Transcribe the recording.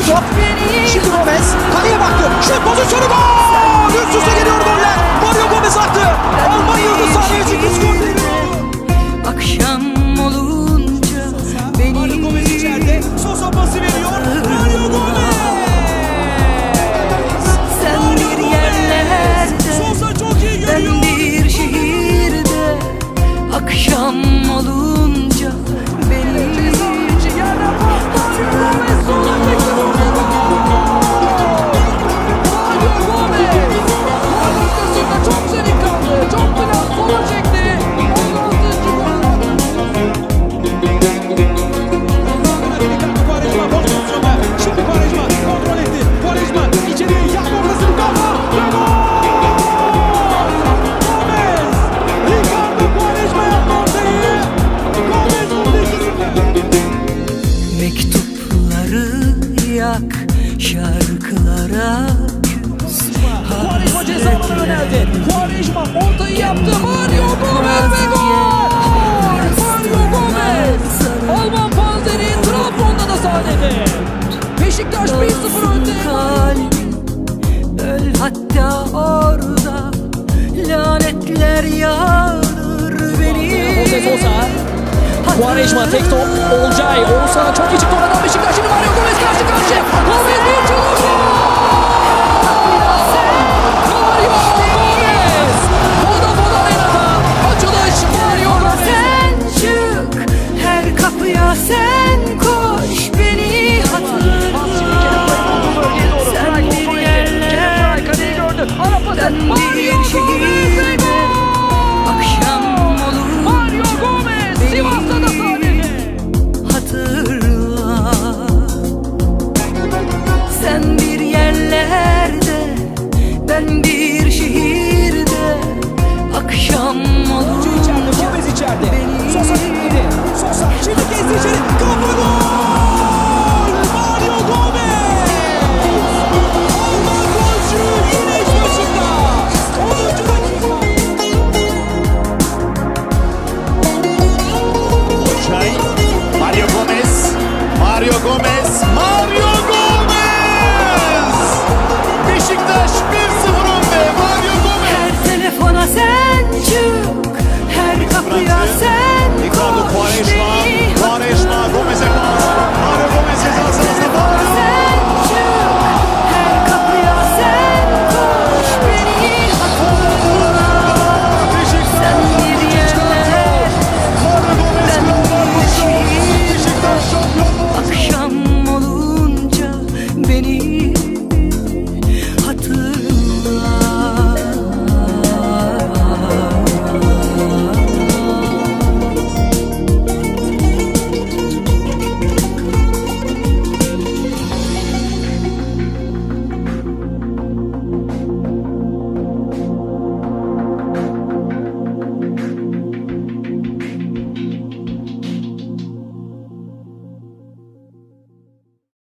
bir top. Şimdi Gomez kaleye baktı. Şut pozisyonu gol! Üst üste geliyor goller. Mario Gomez attı. bırak şarkılara Quaresma ceza alanına yöneldi. Quaresma ortayı yaptı. Mario Gomez ve gol! Mario Gomez! Alman Panzeri Trabzon'da da sahnede. Beşiktaş 1-0 önde. Öl hatta orada lanetler yağdır beni. Jose Sosa Quaresma tek top. Olcay. Oğuzhan'a çok iyi çıktı. Oradan Beşiktaş. Şimdi Mario Gomez karşı karşıya. Gomez bir çığlık. me.